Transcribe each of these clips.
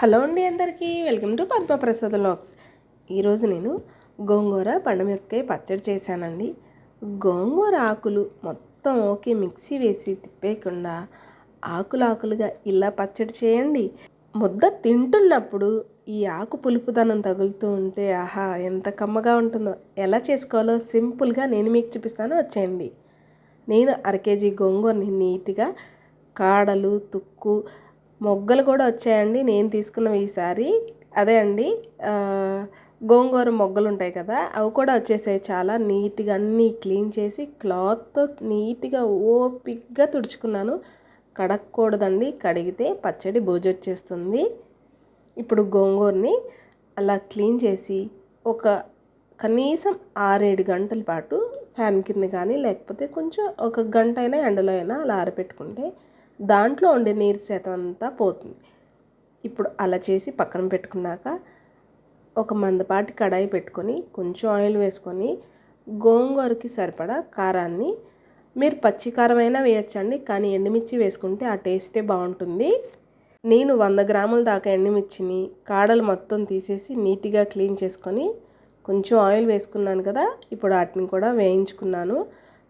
Hello అండి అందరికీ welcome to Padma Prasad lakhs. ఈరోజు నేను గోంగూర పండుమిరపకాయ పచ్చడి చేశానండి. గోంగూర ఆకులు మొత్తం ఓకే మిక్సీ వేసి తిప్పేయకుండా ఆకులు ఆకులుగా ఇలా పచ్చడి చేయండి. ముద్ద తింటున్నప్పుడు ఈ ఆకు పులుపుదనం తగులుతూ ఉంటే ఆహా ఎంత కమ్మగా ఉంటుందో. ఎలా చేసుకోవాలో సింపుల్గా నేను మీకు చూపిస్తాను వచ్చేయండి. నేను అర కేజీ గోంగూరని నీట్గా కాడలు తుక్కు మొగ్గలు కూడా వచ్చాయండి. నేను తీసుకున్నవి ఈసారి అదే అండి గోంగూర మొగ్గలు ఉంటాయి కదా అవి కూడా వచ్చేసాయి చాలా నీట్గా అన్నీ క్లీన్ చేసి క్లాత్తో నీట్గా ఓపిక్గా తుడుచుకున్నాను. కడగకూడదండి కడిగితే పచ్చడి బూజు వచ్చేస్తుంది ఇప్పుడు గోంగూరని అలా క్లీన్ చేసి ఒక కనీసం ఆరేడు గంటల పాటు ఫ్యాన్ కింద కానీ లేకపోతే కొంచెం ఒక గంట అయినా ఎండలో అయినా అలా ఆరబెట్టుకుంటే దాంట్లో ఉండే నీరు శాతం అంతా పోతుంది. ఇప్పుడు అలా చేసి పక్కన పెట్టుకున్నాక ఒక మందపాటి కడాయి పెట్టుకొని కొంచెం ఆయిల్ వేసుకొని గోంగూరకి సరిపడా కారాన్ని మీరు పచ్చి కారం అయినా వేయచ్చండి కానీ ఎండుమిర్చి వేసుకుంటే ఆ టేస్టే బాగుంటుంది. నేను వంద గ్రాముల దాకా ఎండుమిర్చిని కాడలు మొత్తం తీసేసి నీట్గా క్లీన్ చేసుకొని కొంచెం ఆయిల్ వేసుకున్నాను కదా ఇప్పుడు వాటిని కూడా వేయించుకున్నాను.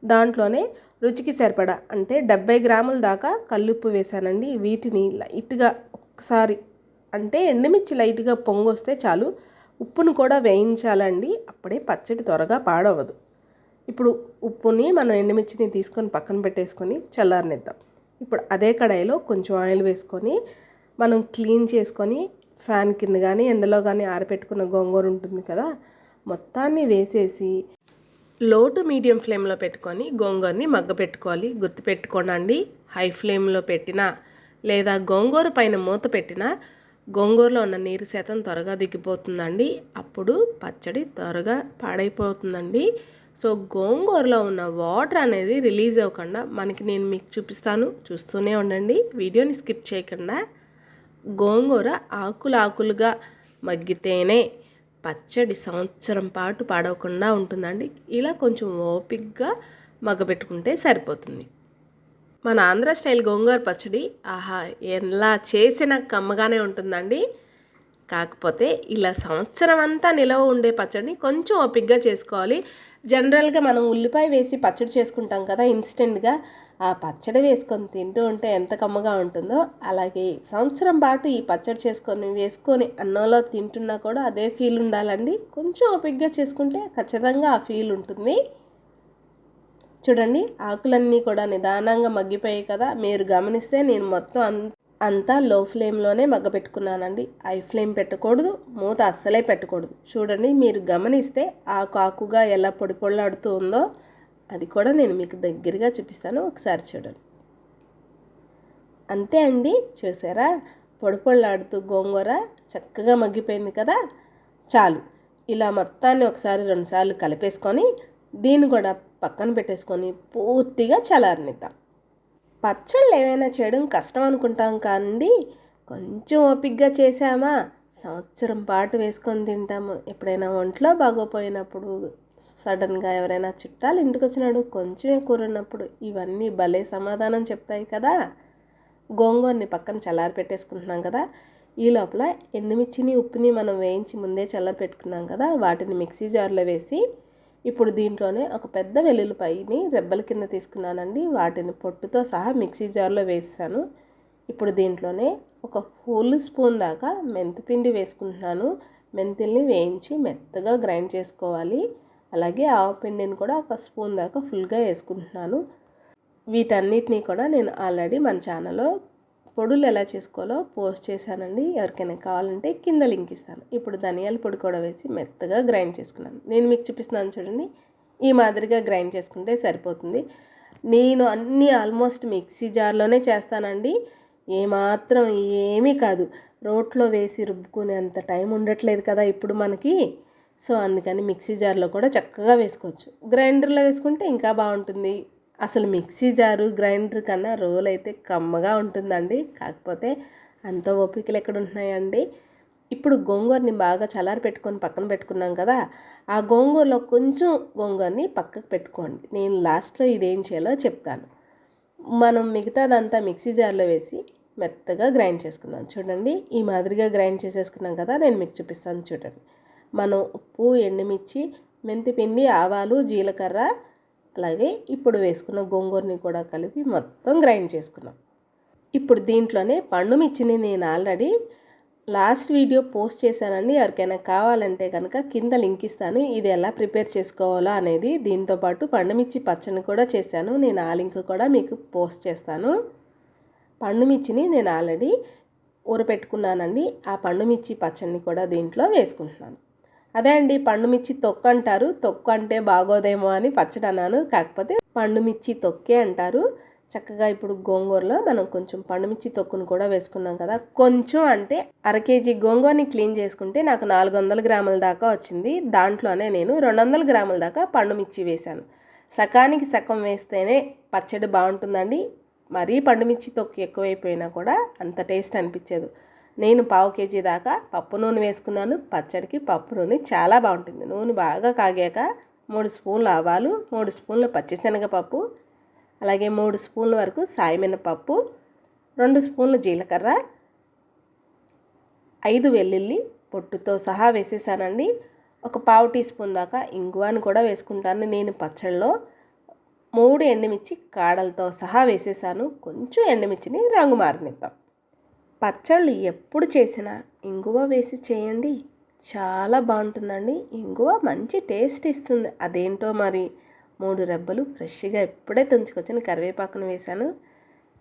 దాంట్లోనే రుచికి సరిపడా అంటే డెబ్బై గ్రాముల దాకా కల్లుప్పు వేసానండి వీటిని లైట్గా ఒకసారి అంటే ఎండుమిర్చి లైట్గా పొంగొస్తే చాలు. ఉప్పును కూడా వేయించాలండి. అప్పుడే పచ్చడి త్వరగా పాడవదు. ఇప్పుడు ఉప్పుని మనం ఎండుమిర్చిని తీసుకొని పక్కన పెట్టేసుకొని చల్లారనిద్దాం. ఇప్పుడు అదే కడాయిలో కొంచెం ఆయిల్ వేసుకొని మనం క్లీన్ చేసుకొని ఫ్యాన్ కింద కానీ ఎండలో కానీ ఆరబెట్టుకున్న గోంగూర ఉంటుంది కదా మొత్తాన్ని వేసేసి లో టు మీడియం ఫ్లేమ్లో పెట్టుకొని గోంగూరని మగ్గ పెట్టుకోవాలి. గుర్తుపెట్టుకోనండి హై ఫ్లేమ్లో పెట్టినా లేదా గోంగూర పైన మూత పెట్టినా గోంగూరలో ఉన్న నీరు శాతం త్వరగా దిగిపోతుందండి. అప్పుడు పచ్చడి త్వరగా పాడైపోతుందండి. సో గోంగూరలో ఉన్న వాటర్ అనేది రిలీజ్ అవ్వకుండా మనకి నేను మీకు చూపిస్తాను. చూస్తూనే ఉండండి. వీడియోని స్కిప్ చేయకుండా గోంగూర ఆకులు ఆకులుగా మగ్గితేనే పచ్చడి సంవత్సరం పాటు పాడవకుండా ఉంటుందండి. ఇలా కొంచెం ఓపిక్గా మగ్గబెట్టుకుంటే సరిపోతుంది. మన ఆంధ్ర స్టైల్ గోంగూర పచ్చడి ఆహా ఎలా చేసిన కమ్మగానే ఉంటుందండి. కాకపోతే ఇలా సంవత్సరం అంతా నిలవ ఉండే పచ్చడిని కొంచెం ఓపిక్గా చేసుకోవాలి. జనరల్గా మనం ఉల్లిపాయ వేసి పచ్చడి చేసుకుంటాం కదా ఇన్స్టెంట్గా. ఆ పచ్చడి వేసుకొని తింటూ ఉంటే ఎంత కమ్మగా ఉంటుందో అలాగే సంవత్సరం పాటు ఈ పచ్చడి చేసుకొని వేసుకొని అన్నంలో తింటున్నా కూడా అదే ఫీల్ ఉండాలండి. కొంచెం ఓపిక్గా చేసుకుంటే ఖచ్చితంగా ఆ ఫీల్ ఉంటుంది. చూడండి ఆకులన్నీ కూడా నిదానంగా మగ్గిపోయాయి కదా. మీరు గమనిస్తే నేను మొత్తం అంత అంతా లో ఫ్లేమ్లోనే మగ్గపెట్టుకున్నానండి హై ఫ్లేమ్ పెట్టకూడదు మూత అస్సలే పెట్టకూడదు. చూడండి మీరు గమనిస్తే ఆ కాకుగా ఎలా పొడి పొళ్ళాడుతూ ఉందో అది కూడా నేను మీకు దగ్గరగా చూపిస్తాను ఒకసారి చూడండి. అంతే అండి చూసారా? పొడి పొళ్ళాడుతూ గోంగూర చక్కగా మగ్గిపోయింది కదా? చాలు. ఇలా మొత్తాన్ని ఒకసారి రెండుసార్లు కలిపేసుకొని దీన్ని కూడా పక్కన పెట్టేసుకొని పూర్తిగా చలారనిద్దాం పచ్చళ్ళు ఏమైనా చేయడం కష్టం అనుకుంటాం కానీ కొంచెం ఓపిగ్గా చేసామా సంవత్సరం పాటు వేసుకొని తింటాము. ఎప్పుడైనా ఒంట్లో బాగోపోయినప్పుడు సడన్గా ఎవరైనా చుట్టాలు ఇంటికి వచ్చినాడు కొంచెమే కూర ఉన్నప్పుడు ఇవన్నీ భలే సమాధానం చెప్తాయి కదా. గోంగూరని పక్కన చల్లారి పెట్టేసుకుంటున్నాం కదా. ఈ లోపల ఎండుమిర్చిని ఉప్పుని మనం వేయించి ముందే చల్లారి పెట్టుకున్నాం కదా. వాటిని మిక్సీ జార్లో వేసి ఇప్పుడు దీంట్లోనే ఒక పెద్ద వెల్లుల్లిపాయని రెబ్బల కింద తీసుకున్నానండి. వాటిని పొట్టుతో సహా మిక్సీ జార్లో వేసాను ఇప్పుడు దీంట్లోనే ఒక ఫుల్ స్పూన్ దాకా మెంతిపిండి వేసుకుంటున్నాను. మెంతుల్ని వేయించి మెత్తగా గ్రైండ్ చేసుకోవాలి. అలాగే ఆవపిండిని కూడా ఒక స్పూన్ దాకా ఫుల్గా వేసుకుంటున్నాను. వీటన్నిటినీ కూడా నేను ఆల్రెడీ మన ఛానల్లో పొడులు ఎలా చేసుకోవాలో పోస్ట్ చేశానండి. ఎవరికైనా కావాలంటే కింద లింక్ ఇస్తాను. ఇప్పుడు ధనియాల పొడి కూడా వేసి మెత్తగా గ్రైండ్ చేసుకున్నాను. నేను మీకు చూపిస్తున్నాను చూడండి. ఈ మాదిరిగా గ్రైండ్ చేసుకుంటే సరిపోతుంది. నేను అన్నీ ఆల్మోస్ట్ మిక్సీ జార్లోనే చేస్తానండి. ఏమాత్రం ఏమీ కాదు. రోట్లో వేసి రుబ్బుకునేంత టైం ఉండట్లేదు కదా ఇప్పుడు మనకి. సో అందుకని మిక్సీ జార్లో కూడా చక్కగా వేసుకోవచ్చు. గ్రైండర్లో వేసుకుంటే ఇంకా బాగుంటుంది. అసలు మిక్సీ జారు గ్రైండర్ కన్నా రోల్ అయితే కమ్మగా ఉంటుందండి. కాకపోతే అంత ఓపికలు ఎక్కడ ఉంటున్నాయండి? ఇప్పుడు గోంగూరని బాగా చల్లారి పెట్టుకొని పక్కన పెట్టుకున్నాం కదా ఆ గోంగూరలో కొంచెం గోంగూరని పక్కకు పెట్టుకోండి. నేను లాస్ట్లో ఇదేం చేయాలో చెప్తాను. మనం మిగతాదంతా మిక్సీ జార్లో వేసి మెత్తగా గ్రైండ్ చేసుకుందాం. చూడండి ఈ మాదిరిగా గ్రైండ్ చేసేసుకున్నాం కదా నేను మీకు చూపిస్తాను చూడండి. మనం ఉప్పు ఎండుమిర్చి మెంతిపిండి ఆవాలు జీలకర్ర అలాగే ఇప్పుడు వేసుకున్న గోంగూరని కూడా కలిపి మొత్తం గ్రైండ్ చేసుకున్నాం. ఇప్పుడు దీంట్లోనే పండు మిర్చిని నేను ఆల్రెడీ లాస్ట్ వీడియో పోస్ట్ చేశానండి. ఎవరికైనా కావాలంటే కనుక కింద లింక్ ఇస్తాను. ఇది ఎలా ప్రిపేర్ చేసుకోవాలో అనేది దీంతోపాటు పండుమిర్చి పచ్చని కూడా చేశాను. నేను ఆ లింక్ కూడా మీకు పోస్ట్ చేస్తాను. పండుమిర్చిని నేను ఆల్రెడీ ఊరపెట్టుకున్నానండి ఆ పండుమిర్చి పచ్చడిని కూడా దీంట్లో వేసుకుంటున్నాను. అదే అండి పండుమిర్చి తొక్కు అంటారు. తొక్కు అంటే బాగోదేమో అని పచ్చడి అన్నాను. కాకపోతే పండుమిర్చి తొక్కే అంటారు. చక్కగా ఇప్పుడు గోంగూరలో మనం కొంచెం పండుమిర్చి తొక్కును కూడా వేసుకున్నాం కదా. కొంచెం అంటే అర కేజీ గోంగూరని క్లీన్ చేసుకుంటే నాకు నాలుగు వందల గ్రాముల దాకా వచ్చింది. దాంట్లోనే నేను రెండు వందల గ్రాముల దాకా పండుమిర్చి వేశాను. సకానికి సగం వేస్తేనే పచ్చడి బాగుంటుందండి. మరీ పండుమిర్చి తొక్కు ఎక్కువైపోయినా కూడా అంత టేస్ట్ అనిపించదు. నేను పావు కేజీ దాకా పప్పు నూనె వేసుకున్నాను. పచ్చడికి పప్పు నూనె చాలా బాగుంటుంది. నూనె బాగా కాగాక మూడు స్పూన్లు ఆవాలు మూడు స్పూన్లు పచ్చిశనగపప్పు అలాగే మూడు స్పూన్ల వరకు సాయమినపప్పు రెండు స్పూన్లు జీలకర్ర ఐదు వెల్లుల్లి పొట్టుతో సహా వేసేసానండి. ఒక పావు టీ స్పూన్ దాకా ఇంగువాని కూడా వేసుకుంటాను నేను పచ్చళ్ళలో. మూడు ఎండుమిర్చి కాడలతో సహా వేసేసాను. కొంచెం ఎండుమిర్చిని రంగు మారనిద్దాం. పచ్చళ్ళు ఎప్పుడు చేసినా ఇంగువ వేసి చేయండి. చాలా బాగుంటుందండి. ఇంగువ మంచి టేస్ట్ ఇస్తుంది. అదేంటో మరి? మూడు రెబ్బలు ఫ్రెష్గా ఎప్పుడే తుంచుకొచ్చిన కరివేపాకును వేశాను.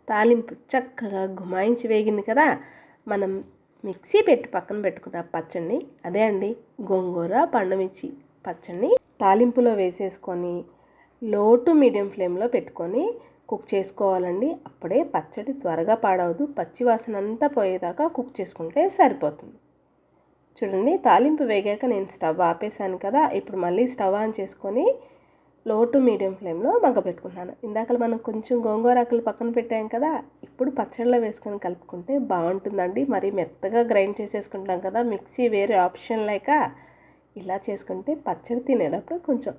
తాలింపు చక్కగా గుమాయించి వేగింది కదా? మనం మిక్సీ పెట్టి పక్కన పెట్టుకున్న పచ్చడిని అదే అండి గోంగూర పండుమిర్చి పచ్చడిని తాలింపులో వేసేసుకొని లో టు మీడియం ఫ్లేమ్లో పెట్టుకొని కుక్ చేసుకోవాలండి. అప్పుడే పచ్చడి త్వరగా పాడవదు. పచ్చి వాసన అంతా పోయేదాకా కుక్ చేసుకుంటే సరిపోతుంది. చూడండి తాలింపు వేగాక నేను స్టవ్ ఆపేసాను కదా ఇప్పుడు మళ్ళీ స్టవ్ ఆన్ చేసుకొని లో టు మీడియం ఫ్లేమ్లో మగ్గ పెట్టుకుంటున్నాను ఇందాక మనం కొంచెం గోంగూర ఆకులు పక్కన పెట్టాం కదా ఇప్పుడు పచ్చడిలో వేసుకొని కలుపుకుంటే బాగుంటుందండి. మరి మెత్తగా గ్రైండ్ చేసేసుకుంటాం కదా మిక్సీ వేరే ఆప్షన్ లేక ఇలా చేసుకుంటే పచ్చడి తినేటప్పుడు కొంచెం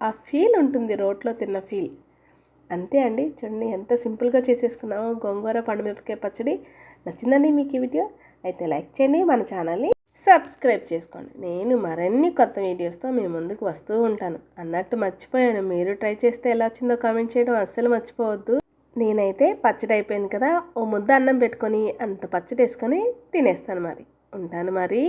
ఆ ఫీల్ ఉంటుంది రోట్లో తిన్న ఫీల్. అంతే అండి. చూడండి ఎంత సింపుల్గా చేసేసుకున్నామో. గోంగూర పండుమిరపకాయ పచ్చడి. నచ్చిందండి మీకు ఈ వీడియో? అయితే లైక్ చేయండి మన ఛానల్ని సబ్స్క్రైబ్ చేసుకోండి. నేను మరిన్ని కొత్త వీడియోస్తో మీ ముందుకు వస్తూ ఉంటాను. అన్నట్టు మర్చిపోయాను. మీరు ట్రై చేస్తే ఎలా వచ్చిందో కామెంట్ చేయడం అస్సలు మర్చిపోవద్దు. నేనైతే పచ్చడి అయిపోయింది కదా. ఓ ముద్ద అన్నం పెట్టుకొని అంత పచ్చడి వేసుకొని తినేస్తాను మరి. ఉంటాను మరి.